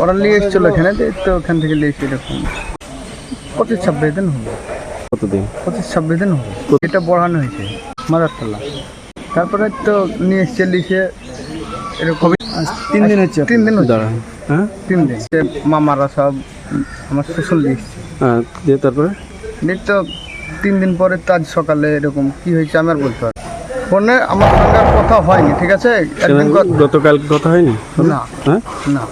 ওরা নিয়ে এসেছিল এখানে তো ওখান থেকে নিয়ে এসে এরকম। পঁচিশ ছাব্বিশ দিন হলো। কতদিন? পঁচিশ ছাব্বিশ দিন হলো। এটা বড়ানো হয়েছে মাদারতলা। তারপরে তো নিয়ে এসছে লিখে এরকম। তিন দিন হচ্ছে তিন দিন দাঁড়ান। হ্যাঁ? তিন দিন। মামারা সব আমার শ্বশুর লিখছে হ্যাঁ দিয়ে তারপরে? দিয়ে তো তিন দিন পরে তো আজ সকালে এরকম কি হয়েছে আমি আর বলতে পারি ফোনে আমার সঙ্গে আর কথা হয়নি ঠিক আছে? একদিন গতকাল কথা হয়নি? না হ্যাঁ? না।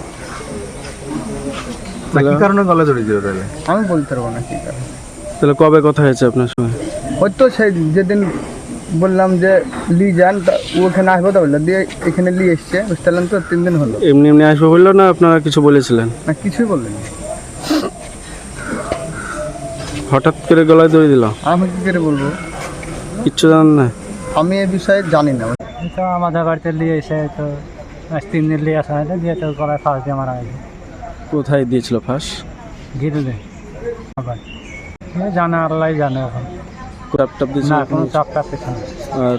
কি কারণে গলা জড়িয়েছিল তাহলে? আমি বলতে পারব না কি কারণ। তাহলে কবে কথা হয়েছে আপনার সঙ্গে? হয়তো সেই যেদিন বললাম যে লি যান তা ওখানে আসব তো বলল দিয়ে এখানে নিয়ে এসছে বুঝতে পারলাম তো? তিন দিন হলো। এমনি এমনি আসবে বলল না আপনারা কিছু বলেছিলেন? না কিছুই বললেন। হঠাৎ করে গলায় দড়ি দিল? আমি কি করে বলব? কিচ্ছু জানেন না? আমি এই বিষয়ে জানি না। তো আমাদের বাড়িতে নিয়ে এসে তো তিন দিন নিয়ে আসা হয়েছে দিয়ে তো গলায় ফাঁস দিয়ে মারা গেছে কোথায় দিয়েছিল ফাঁস? গিরলে। আবার। এ জানে আল্লাহ জানে এখন। টাপ টাপ দিয়েছিল না কোনো? চাপ টাপ কিছু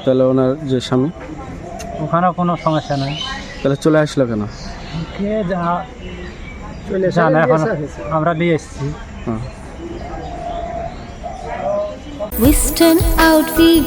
তাহলে ওনার যে স্বামী? ওখানেও কোনো সমস্যা নেই। তাহলে চলে আসলো কেন? কে যা জানে এখন। আমরা নিয়ে এসেছি। হ্যাঁ। Western outfit